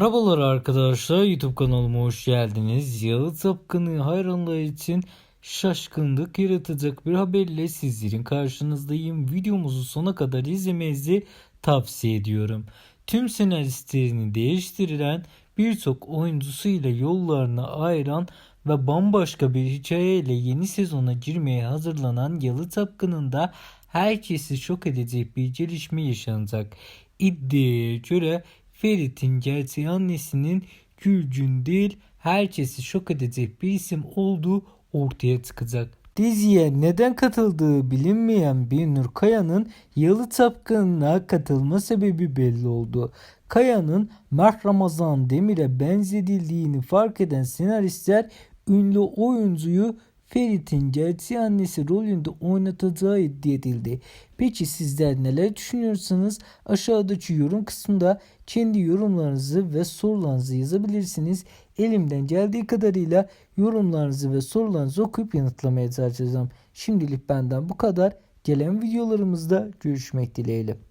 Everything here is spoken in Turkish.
Merhabalar arkadaşlar YouTube kanalıma hoş geldiniz. Yalı Tapkanı hayranları için şaşkınlık yaratacak bir haberle sizlerin karşınızdayım. Videomuzu sona kadar izlemenizi tavsiye ediyorum. Tüm senaristlerini değiştirilen birçok oyuncusuyla yollarını ayıran ve bambaşka bir hikayeyle yeni sezona girmeye hazırlanan Yalı Tapkanı'nda herkesi şok edecek bir gelişme yaşanacak. İddiaya göre Ferit'in gerçek annesinin Gülcün değil herkesi şok edecek bir isim olduğu ortaya çıkacak. Diziye neden katıldığı bilinmeyen bir Nur Kaya'nın Yalı Tapkanı'na katılma sebebi belli oldu. Kaya'nın Mert Ramazan Demir'e benzedildiğini fark eden senaristler ünlü oyuncuyu Ferit'in gerçek annesi rolünde oynatacağı iddia edildi. Peki sizler neler düşünüyorsanız aşağıdaki yorum kısmında kendi yorumlarınızı ve sorularınızı yazabilirsiniz. Elimden geldiği kadarıyla yorumlarınızı ve sorularınızı okuyup yanıtlamaya çalışacağım. Şimdilik benden bu kadar. Gelen videolarımızda görüşmek dileğiyle.